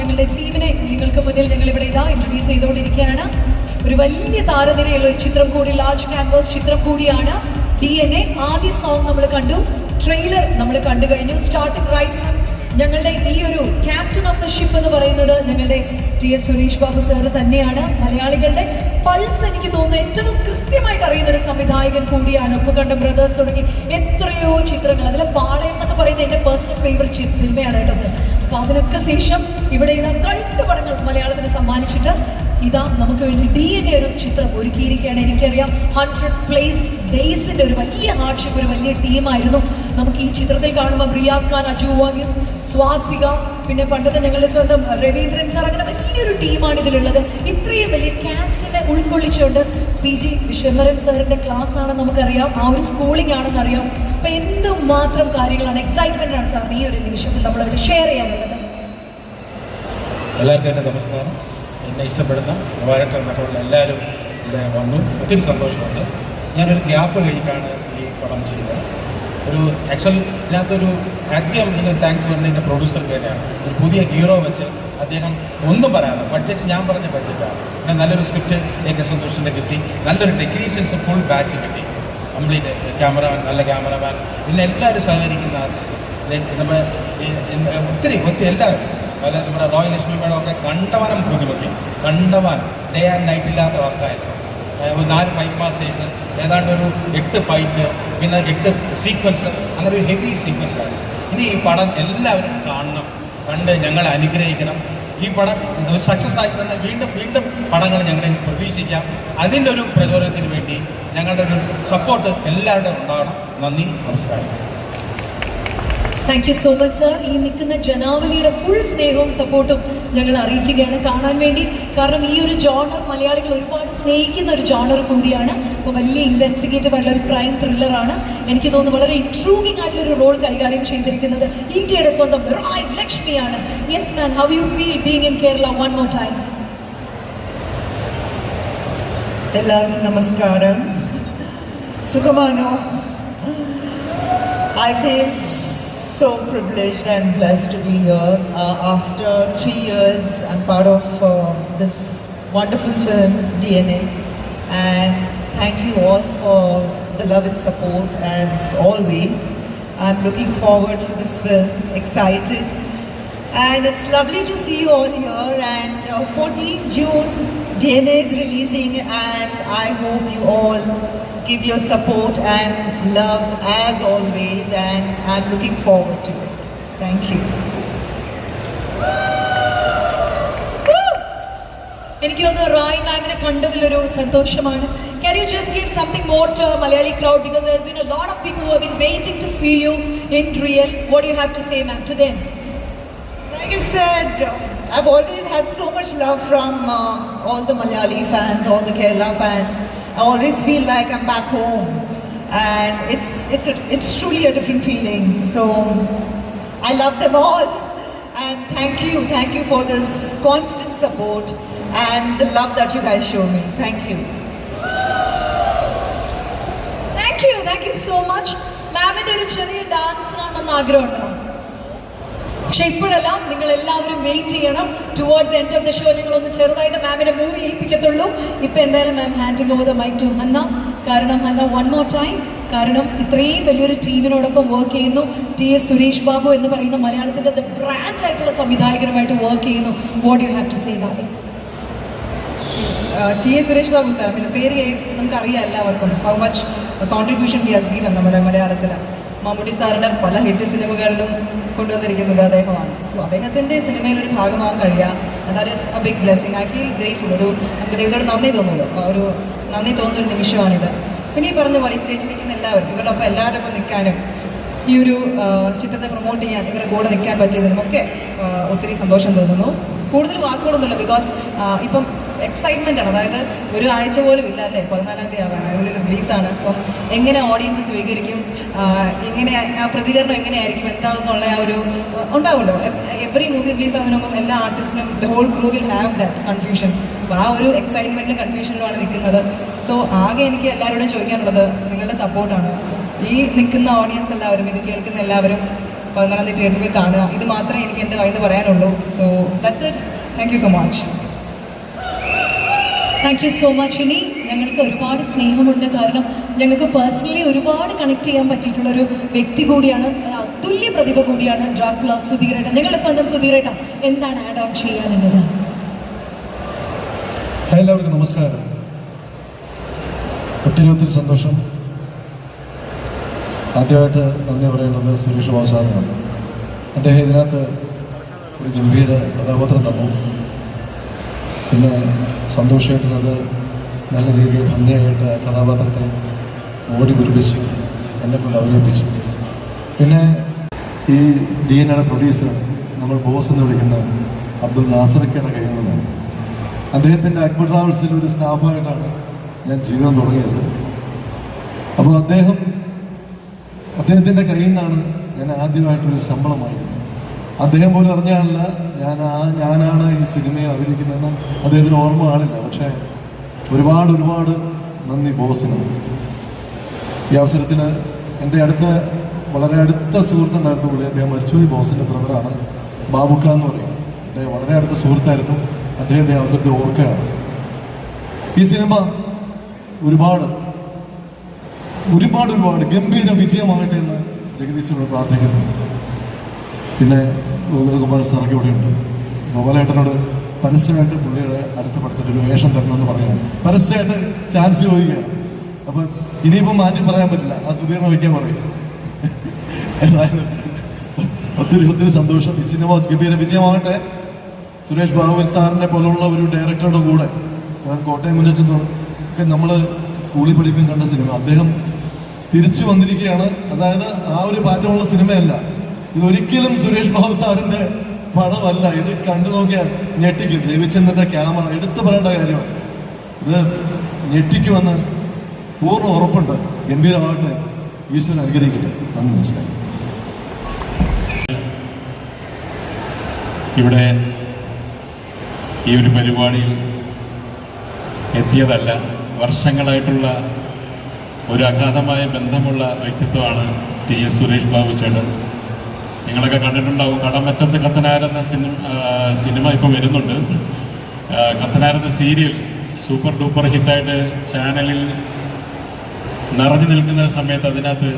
ഞങ്ങളുടെ ടീമിനെ നിങ്ങൾക്ക് മുന്നിൽ ഞങ്ങൾ ഇവിടെ ഇതാ ഇൻട്രൊഡ്യൂസ് ചെയ്തുകൊണ്ടിരിക്കുകയാണ്. ഒരു വലിയ താരനിരയുള്ള ഒരു ചിത്രം കൂടി ലാർജ് ക്യാൻവാസ് ചിത്രം കൂടിയാണ്. ഡി എൻ എ ആദ്യ സോങ് നമ്മൾ കണ്ടു. ട്രെയിലർ നമ്മൾ കണ്ടു കഴിഞ്ഞു. സ്റ്റാർട്ടിംഗ് റൈറ്റ് ഞങ്ങളുടെ ഈ ഒരു ക്യാപ്റ്റൻ ഓഫ് ദ ഷിപ്പ് എന്ന് പറയുന്നത് ഞങ്ങളുടെ T S Suresh Babu sir തന്നെയാണ്. മലയാളികളുടെ പൾസ് എനിക്ക് തോന്നുന്നു ഏറ്റവും കൃത്യമായിട്ട് അറിയുന്ന ഒരു സംവിധായകൻ കൂടിയാണ്. ഉപ്പുകണ്ട ബ്രദേഴ്സ് തുടങ്ങി എത്രയോ ചിത്രങ്ങൾ. അതിലെ പാളയം എന്നൊക്കെ പറയുന്നത് എന്റെ പേഴ്സണൽ ഫേവറേറ്റ് സിനിമയാണ് കേട്ടോ സർ അപ്പൊ അതിനൊക്കെ ശേഷം ഇവിടെ ഇതാ കണ്ടുപടങ്ങൾ മലയാളത്തിന് സമ്മാനിച്ചിട്ട് ഇതാ നമുക്ക് വേണ്ടി ഡി എൻ ഒരു ചിത്രം ഒരുക്കിയിരിക്കുകയാണ്. എനിക്കറിയാം ഹൺഡ്രഡ് പ്ലേസ് ഡേയ്സിന്റെ ഒരു വലിയ ഹാർഡ്ഷിപ്പ് ഒരു വലിയ ടീമായിരുന്നു നമുക്ക് ഈ ചിത്രത്തിൽ കാണുമ്പോൾ റിയാസ് ഖാൻ അജു വാഗിസ് സ്വാസിക പിന്നെ പണ്ടത്തെ ഞങ്ങളുടെ സ്വന്തം രവീന്ദ്രൻ സാർ അങ്ങനെ വലിയൊരു ടീമാണ് ഇതിലുള്ളത്. ഇത്രയും വലിയ കാസ്റ്റിനെ ഉൾക്കൊള്ളിച്ചുകൊണ്ട് പി ജി വിശ്വമരൻ സാറിന്റെ ക്ലാസ് ആണെന്ന് നമുക്കറിയാം. ആ ഒരു സ്കൂളിംഗ് ആണെന്ന് അറിയാം. അപ്പൊ എന്തുമാത്രം കാര്യങ്ങളാണ്. എക്സൈറ്റ്മെന്റ് ആണ് സാറിന് ഈ ഒരു നിമിഷത്തിൽ നമ്മളവിടെ ഷെയർ ചെയ്യാനുള്ളത്. എല്ലാവർക്കും നമസ്കാരം. എന്നെ ഇഷ്ടപ്പെടുന്ന ഉപകാരക്കാർ മറ്റുള്ള എല്ലാവരും ഇവിടെ വന്നു. ഒത്തിരി സന്തോഷമുണ്ട്. ഞാനൊരു ഗ്യാപ്പ് കഴിഞ്ഞിട്ടാണ് ഈ പടം ചെയ്തത് ഒരു ആക്ച്വൽ ഇതിനകത്തൊരു ആദ്യം ഇതിന് താങ്ക്സ് പറഞ്ഞ എന്റെ പ്രൊഡ്യൂസർ തന്നെയാണ്. ഒരു പുതിയ ഹീറോ വെച്ച് അദ്ദേഹം ഒന്നും പറയാതെ ബഡ്ജറ്റ് ഞാൻ പറഞ്ഞ ബഡ്ജറ്റാണ് പിന്നെ നല്ലൊരു സ്ക്രിപ്റ്റ് എ കെ സന്തോഷിന്റെ കിട്ടി. നല്ലൊരു ടെക്നീഷ്യൻസ് ഫുൾ ബാച്ച് കിട്ടി. കംപ്ലീറ്റ് ക്യാമറമാൻ നല്ല ക്യാമറമാൻ പിന്നെ എല്ലാവരും സഹകരിക്കുന്ന ആർട്ടിസ്റ്റ് നമ്മൾ ഒത്തിരി ഒത്തിരി എല്ലാവരും. പല നമ്മുടെ റോയൽ ലക്ഷ്മി മേഡം ഒക്കെ കണ്ടവനം ബുദ്ധിമുട്ടി കണ്ടവാൻ ഡേ ആൻഡ് നൈറ്റ് ഇല്ലാത്ത വർക്കായിരുന്നു ഒരു നാല് ഫൈറ്റ് മാസ്റ്റേഴ്സ് ഏതാണ്ട് ഒരു എട്ട് ഫൈറ്റ് പിന്നെ എട്ട് സീക്വൻസ് അങ്ങനെ ഒരു ഹെവി സീക്വൻസ് ആയിരുന്നു ഇനി ഈ പടം എല്ലാവരും കാണണം. കണ്ട് ഞങ്ങളെ അനുഗ്രഹിക്കണം. ഈ പടം ഒരു സക്സസ് ആയി തന്നെ വീണ്ടും വീണ്ടും പടങ്ങൾ ഞങ്ങളെ പ്രതീക്ഷിക്കാം. അതിന്റെ ഒരു പ്രചോദനത്തിന് വേണ്ടി ഞങ്ങളുടെ ഒരു സപ്പോർട്ട് എല്ലാവരുടെയും ഉണ്ടാകണം നന്ദി നമസ്കാരം. Thank you so much sir ഈ നിൽക്കുന്ന ജനാവലിയുടെ ഫുൾ സ്നേഹവും സപ്പോർട്ടും ഞങ്ങൾ അറിയിക്കുകയാണ് കാണാൻ വേണ്ടി. കാരണം ഈ ഒരു ജോണർ മലയാളികൾ ഒരുപാട് സ്നേഹിക്കുന്ന ഒരു ജോണർ കൂടിയാണ്. അപ്പോൾ വലിയ ഇൻവെസ്റ്റിഗേറ്റീവ് ആയിട്ടുള്ള ഒരു ക്രൈം ത്രില്ലറാണ് എനിക്ക് തോന്നുന്നു വളരെ ഇൻട്രൂഗിംഗ് ആയിട്ടുള്ള ഒരു റോൾ കൈകാര്യം ചെയ്തിരിക്കുന്നത് ഇന്ത്യയുടെ സ്വന്തം Rai ലക്ഷ്മിയാണ് yes man how you feel being in Kerala one more time എല്ലാവർക്കും നമസ്കാരം. സുഖമാണോ? I feel so privileged and blessed to be here. Uh, after three years, I'm part of uh, this wonderful film, DNA. And thank you all for the love and support as always. I'm looking forward for this film, excited. And it's lovely to see you all here. And uh, 14 June, DNA is releasing, and I hope you all give your support and love as always. And I'm looking forward to it. Thank you. എനിക്ക് തോന്നുന്നു റായ് മാമിനെ കണ്ടതിലൊരു സന്തോഷമാണ് can you just give something more to Malayali crowd because there's been a lot of people who have been waiting to see you in real what do you have to say ma'am to them Like I said, I've always had so much love from uh, all the Malayali fans, all the Kerala fans. I always feel like I'm back home, and it's it's a, it's truly a different feeling. So I love them all, and thank you, thank you for this constant support and the love that you guys show me. Thank you. Thank you thank you so much മാമിന്റെ ഒരു ചെറിയ dance കാണണമെന്ന് ആഗ്രഹമുണ്ടോ പക്ഷെ ഇപ്പോഴെല്ലാം നിങ്ങൾ എല്ലാവരും wait ചെയ്യണം. Towards end of the show നിങ്ങൾ ഒന്ന് ചെറുതായിട്ട് മാമിനെ മൂവ് ചെയ്യിപ്പിക്കത്തുള്ളൂ. ഇപ്പൊ എന്തായാലും ma'am handing over the mic to Hannah. കാരണം ഹന്ന വൺ മോർ ടൈം കാരണം ഇത്രയും വലിയൊരു ടീമിനോടൊപ്പം വർക്ക് ചെയ്യുന്നു. ടി എസ് സുരേഷ് ബാബു എന്ന് പറയുന്ന മലയാളത്തിന്റെ ബ്രാൻഡ് ആയിട്ടുള്ള സംവിധായകനുമായിട്ട് വർക്ക് ചെയ്യുന്നു. What you have to say Bobby T S Suresh Babu sir പിന്നെ പേര് നമുക്ക് നമുക്കറിയാം എല്ലാവർക്കും how much contribution he has given നമ്മുടെ മലയാളത്തിൽ മമ്മൂട്ടി സാറിന്റെ പല ഹിറ്റ് സിനിമകളിലും കൊണ്ടുവന്നിരിക്കുന്നത് അദ്ദേഹമാണ്. സോ അദ്ദേഹത്തിന്റെ സിനിമയിൽ ഒരു ഭാഗമാകാൻ കഴിയുക that is a big blessing I feel grateful ഒരു നമുക്ക് ദൈവത്തോട് നന്ദി തോന്നുന്നു ഒരു നന്ദി തോന്നുന്ന ഒരു നിമിഷമാണിത്. പിന്നെ ഈ പറഞ്ഞ പോലെ സ്റ്റേജിൽ നിൽക്കുന്ന എല്ലാവരും ഇവരുടെ ഒപ്പം എല്ലാവരുടെ ഒപ്പം നിൽക്കാനും ഈ ഒരു ചിത്രത്തെ പ്രൊമോട്ട് ചെയ്യാൻ ഇവരുടെ കൂടെ നിൽക്കാൻ പറ്റിയതിനുമൊക്കെ ഒക്കെ ഒത്തിരി സന്തോഷം തോന്നുന്നു. കൂടുതൽ വാക്കുകളൊന്നുമില്ല ബിക്കോസ് ഇപ്പം എക്സൈറ്റ്മെന്റ് ആണ്. അതായത് ഒരു ആഴ്ച പോലും ഇല്ല അല്ലേ പതിനാലാം തീയതി ആവാൻ അതിനുള്ളിൽ റിലീസാണ് അപ്പം എങ്ങനെ ഓഡിയൻസ് സ്വീകരിക്കും? എങ്ങനെ ആ പ്രതികരണം എങ്ങനെയായിരിക്കും? എന്താവും എന്നുള്ള ആ ഒരു ഉണ്ടാവുമല്ലോ. എവറി മൂവി റിലീസ് ആവുന്നതിന് മുമ്പ് എല്ലാ ആർട്ടിസ്റ്റിനും the whole crew will have that confusion അപ്പോൾ ആ ഒരു എക്സൈറ്റ്മെന്റിലും കൺഫ്യൂഷനിലുമാണ് നിൽക്കുന്നത്. സോ ആകെ എനിക്ക് എല്ലാവരോടും ചോദിക്കാനുള്ളത് നിങ്ങളുടെ സപ്പോർട്ടാണ് ഈ നിൽക്കുന്ന ഓഡിയൻസ് എല്ലാവരും ഇത് കേൾക്കുന്ന എല്ലാവരും പതിനാലാം തീയതി തിയേറ്ററിൽ കാണുക. ഇത് മാത്രമേ എനിക്ക് എന്റെ കയ്യിൽ നിന്ന് പറയാനുള്ളൂ. So that's it thank you so much thank you so much ഇനി ഞങ്ങൾക്ക് ഒരുപാട് സ്നേഹമുണ്ട്. കാരണം ഞങ്ങൾക്ക് പേഴ്സണലി ഒരുപാട് കണക്ട് ചെയ്യാൻ പറ്റിയിട്ടുള്ള ഒരു വ്യക്തി കൂടിയാണ് അതുല്യ പ്രതിഭ കൂടിയാണ് ഡ്രാക്കുള സുധീരേട്ട ഞങ്ങളുടെ സ്വന്തം സുധീരേട്ട എന്താണ് ആഡ് ഓൺ ചെയ്യാനുള്ളത്? എല്ലാവർക്കും നമസ്കാരം. ഒത്തിരി ഒത്തിരി സന്തോഷം. ആദ്യമായിട്ട് നന്ദി പറയുന്നത് സുരേഷ് ബാബു സാറിനാണ് അദ്ദേഹം ഇതിനകത്ത് ഒരു ഗംഭീര കഥാപാത്രം തന്നു. പിന്നെ സന്തോഷമായിട്ടുള്ളത് നല്ല രീതിയിൽ ഭംഗിയായിട്ട് കഥാപാത്രത്തെ ഓടി പിടിപ്പിച്ച് എന്നെ കൊണ്ട് അവതരിപ്പിച്ചു പിന്നെ ഈ ഡി എൻ എയുടെ പ്രൊഡ്യൂസർ നമ്മൾ ബോസ് എന്ന് വിളിക്കുന്ന അബ്ദുൽ നാസറക്കയുടെ കയ്യിൽ നിന്നാണ് അദ്ദേഹത്തിന്റെ അക്ബർ ട്രാവൽസിൽ ഒരു സ്റ്റാഫായിട്ടാണ് ഞാൻ ജീവിതം തുടങ്ങിയത്. അപ്പോൾ അദ്ദേഹം അദ്ദേഹത്തിന്റെ കയ്യിൽ നിന്നാണ് ഞാൻ ആദ്യമായിട്ടൊരു ശമ്പളമായി അദ്ദേഹം പോലും അറിഞ്ഞാണല്ല. ഞാൻ ആ ഞാനാണ് ഈ സിനിമയെ അഭിനയിക്കുന്നതെന്ന് അദ്ദേഹത്തിന് ഓർമ്മ കാണില്ല. പക്ഷേ ഒരുപാട് ഒരുപാട് നന്ദി ബോസിന് ഈ അവസരത്തിൽ എന്റെ അടുത്ത വളരെ അടുത്ത സുഹൃത്തുണ്ടായിരുന്നു പുള്ളി. അദ്ദേഹം ഈ ബോസിന്റെ ബ്രദറാണ്. ബാബുക്ക എന്ന് പറയും. എന്റെ വളരെ അടുത്ത സുഹൃത്തായിരുന്നു. അദ്ദേഹത്തെ അവസരത്തിൽ ഓർക്കുകയാണ്. ഈ സിനിമ ഒരുപാട് ഒരുപാട് ഒരുപാട് ഗംഭീര വിജയമാകട്ടെ എന്ന് ജഗദീശനോട് പ്രാർത്ഥിക്കുന്നു. പിന്നെ ഗോകുലകുമാര സാറൊക്കെ ഇവിടെയുണ്ട്. ഗോപാലേട്ടനോട് പരസ്യമായിട്ട് പുള്ളിയുടെ അടുത്ത പടത്തിൽ ഒരു വേഷം തരണമെന്ന് പറയാം പരസ്യമായിട്ട് ചാൻസ് ചോദിക്കുകയാണ്. അപ്പം ഇനിയിപ്പോൾ മാറ്റി പറയാൻ പറ്റില്ല. ആ സുധീറിനെ വയ്ക്കാൻ പറയും. എന്തായാലും ഒത്തിരി ഒത്തിരി സന്തോഷം. ഈ സിനിമ ഗംഭീര വിജയമാകട്ടെ. സുരേഷ് ബാബുവൻ സാറിനെ പോലുള്ള ഒരു ഡയറക്ടറുടെ കൂടെ ഞാൻ കോട്ടയം മുന്നച്ചെന്നോട് ഒക്കെ നമ്മൾ സ്കൂളിൽ പഠിപ്പിക്കുന്ന കണ്ട സിനിമ. അദ്ദേഹം തിരിച്ചു വന്നിരിക്കുകയാണ്. അതായത് ആ ഒരു പാറ്റമുള്ള സിനിമയല്ല. ഇതൊരിക്കലും സുരേഷ് ബാബു സാറിന്റെ പടമല്ല. ഇത് കണ്ടു നോക്കിയാൽ ഞെട്ടിക്കും. രവിചന്ദ്രന്റെ ക്യാമറ. എടുത്തു പറയേണ്ട കാര്യം ഇത് ഞെട്ടിക്കുമെന്ന് പൂർണ ഉറപ്പുണ്ട്. ഗംഭീരമാകട്ടെ. ഈശ്വരൻ അനുഗ്രഹിക്കട്ടെ. നന്ദി നമസ്കാരം. ഇവിടെ ഈ ഒരു പരിപാടിയിൽ എത്തിയതല്ല വർഷങ്ങളായിട്ടുള്ള ഒരു അഗാധമായ ബന്ധമുള്ള വ്യക്തിത്വമാണ് ടി എസ് സുരേഷ് ബാബു ചേട്ടൻ. നിങ്ങളൊക്കെ കണ്ടിട്ടുണ്ടാവും. കടമറ്റത്ത് കത്തനാരെന്ന സിനിമ സിനിമ ഇപ്പോൾ വരുന്നുണ്ട്. കത്തനാരെന്ന സീരിയൽ സൂപ്പർ ഡൂപ്പർ ഹിറ്റായിട്ട് ചാനലിൽ നിറഞ്ഞു നിൽക്കുന്ന സമയത്ത് അതിനകത്ത്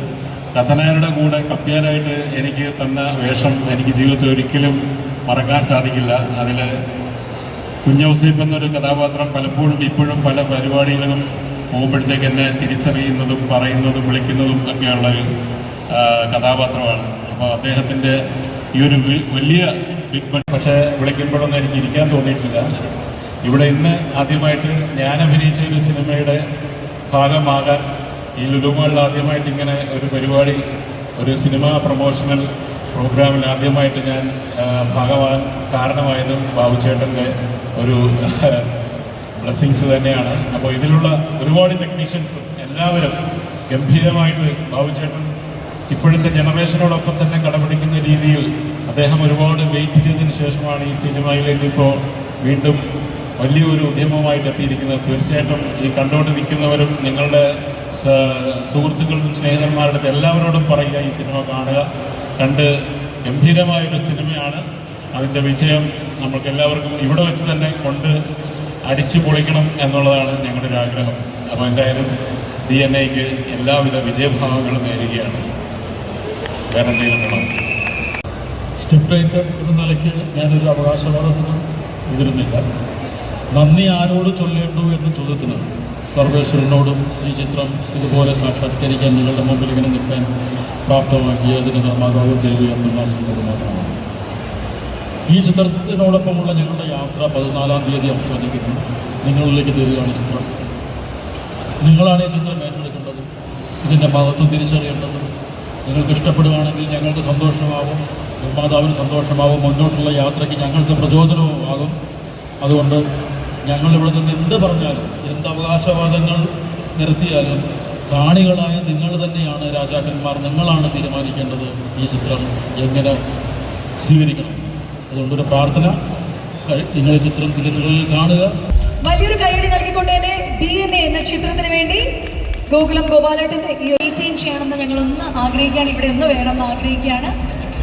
കത്തനാരുടെ കൂടെ കപ്പ്യാനായിട്ട് എനിക്ക് തന്ന വേഷം എനിക്ക് ജീവിതത്തിൽ ഒരിക്കലും മറക്കാൻ സാധിക്കില്ല. അതിൽ കുഞ്ഞൗസേപ്പ് എന്നൊരു കഥാപാത്രം പലപ്പോഴും ഇപ്പോഴും പല പരിപാടികളിലും പോകുമ്പോഴത്തേക്ക് എന്നെ തിരിച്ചറിയുന്നതും പറയുന്നതും വിളിക്കുന്നതും ഒക്കെയുള്ളൊരു കഥാപാത്രമാണ്. അപ്പോൾ അദ്ദേഹത്തിന്റെ ഈ ഒരു വലിയ ബിഗ് ബഡ് പക്ഷേ വിളിക്കുമ്പോഴൊന്നും എനിക്ക് ഇരിക്കാൻ തോന്നിയിട്ടില്ല. ഇവിടെ ഇന്ന് ആദ്യമായിട്ട് ഞാൻ അഭിനയിച്ച ഒരു സിനിമയുടെ ഭാഗമാകാൻ ഈ ലുലുമുകളിൽ ആദ്യമായിട്ട് ഇങ്ങനെ ഒരു പരിപാടി ഒരു സിനിമ പ്രൊമോഷണൽ പ്രോഗ്രാമിൽ ആദ്യമായിട്ട് ഞാൻ ഭാഗമാകാൻ കാരണമായതും ബാബുചേട്ടന്റെ ഒരു ബ്ലെസ്സിങ്സ് തന്നെയാണ്. അപ്പോൾ ഇതിലുള്ള ഒരുപാട് ടെക്നീഷ്യൻസും എല്ലാവരും ഗംഭീരമായിട്ട് ബാബുചേട്ടൻ ഇപ്പോഴത്തെ ജനറേഷനോടൊപ്പം തന്നെ കടപിടിക്കുന്ന രീതിയിൽ അദ്ദേഹം ഒരുപാട് വെയിറ്റ് ചെയ്തതിന് ശേഷമാണ് ഈ സിനിമയിലേക്ക് ഇപ്പോൾ വീണ്ടും വലിയൊരു ഉദ്യമമായിട്ട് എത്തിയിരിക്കുന്നത്. തീർച്ചയായിട്ടും ഈ കണ്ടുകൊണ്ട് നിൽക്കുന്നവരും നിങ്ങളുടെ സുഹൃത്തുക്കളും സ്നേഹിതന്മാരുടെ എല്ലാവരോടും പറയുക ഈ സിനിമ കാണുക. കണ്ട് ഗംഭീരമായൊരു സിനിമയാണ്. അതിന്റെ വിജയം നമുക്ക് എല്ലാവർക്കും ഇവിടെ വെച്ച് തന്നെ കൊണ്ട് അടിച്ചു പൊളിക്കണം എന്നുള്ളതാണ് ഞങ്ങളുടെ ഒരു ആഗ്രഹം അപ്പോൾ എന്തായാലും ഡി എൻ എക്ക് എല്ലാവിധ വിജയഭാവങ്ങളും നേരുകയാണ്. വേറെ എന്തെങ്കിലും സ്ക്രിപ്റ്റ് റൈറ്റർ എന്ന നിലയ്ക്ക് ഞാനൊരു അവകാശവാദത്തിന് മുതിരുന്നില്ല നന്ദി ആരോട് ചൊല്ലേണ്ടു എന്ന ചോദ്യത്തിന്. സർവേശ്വരനോടും ഈ ചിത്രം ഇതുപോലെ സാക്ഷാത്കരിക്കാൻ നിങ്ങളുടെ മുമ്പിൽ ഇങ്ങനെ നിൽക്കാൻ പ്രാപ്തമാക്കിയ അതിന് നിർമ്മാതാവ് ദേവി അബ്ദുല്ലാസിനോട് മാത്രമാണ്. ഈ ചിത്രത്തിനോടൊപ്പമുള്ള ഞങ്ങളുടെ യാത്ര പതിനാലാം തീയതി അവസാനിക്കുന്നു. നിങ്ങളിലേക്ക് തരികയാണ് ചിത്രം. നിങ്ങളാണ് ഈ ചിത്രം ഏറ്റെടുക്കേണ്ടത്. ഇതിന്റെ മഹത്വം തിരിച്ചറിയേണ്ടത് നിങ്ങൾക്ക് ഇഷ്ടപ്പെടുകയാണെങ്കിൽ ഞങ്ങൾക്ക് സന്തോഷമാകും നിർമ്മാതാവിന് സന്തോഷമാകും മുന്നോട്ടുള്ള യാത്രയ്ക്ക് ഞങ്ങൾക്ക് പ്രചോദനവും ആകും അതുകൊണ്ട് ഞങ്ങൾ ഇവിടെ നിന്ന് എന്ത് പറഞ്ഞാലും എന്ത് അവകാശവാദങ്ങൾ നിരത്തിയാലും കാണികളായ നിങ്ങൾ തന്നെയാണ് രാജാക്കന്മാർ നിങ്ങളാണ് തീരുമാനിക്കേണ്ടത് ഈ ചിത്രം എങ്ങനെ സ്വീകരിക്കണം. അതുകൊണ്ടൊരു പ്രാർത്ഥന നിങ്ങൾ ചിത്രം തിരുന്നുകളിൽ കാണുക. വലിയൊരു കൈയടി നൽകിക്കൊണ്ട് തന്നെ ഡി എൻ എ എന്ന ചിത്രത്തിന് വേണ്ടി ഗോകുലം ഗോപാലേട്ടന്റെ ഈ റീറ്റെയിൻ ചെയ്യണമെന്ന് ഞങ്ങൾ ഒന്ന് ആഗ്രഹിക്കുകയാണ്. ഇവിടെ ഒന്ന് വേണമെന്ന് ആഗ്രഹിക്കുകയാണ്.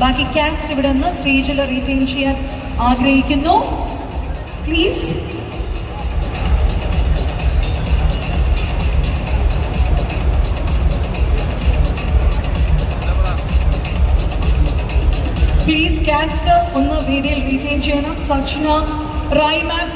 ബാക്കി കാസ്റ്റ് ഇവിടെ ഒന്ന് സ്റ്റേജിൽ റീറ്റെയിൻ ചെയ്യാൻ ആഗ്രഹിക്കുന്നു. പ്ലീസ് പ്ലീസ് കാസ്റ്റ് ഒന്ന് വീഡിയോയിൽ റീറ്റെയിൻ ചെയ്യണം. സച്ചിന റൈ മാം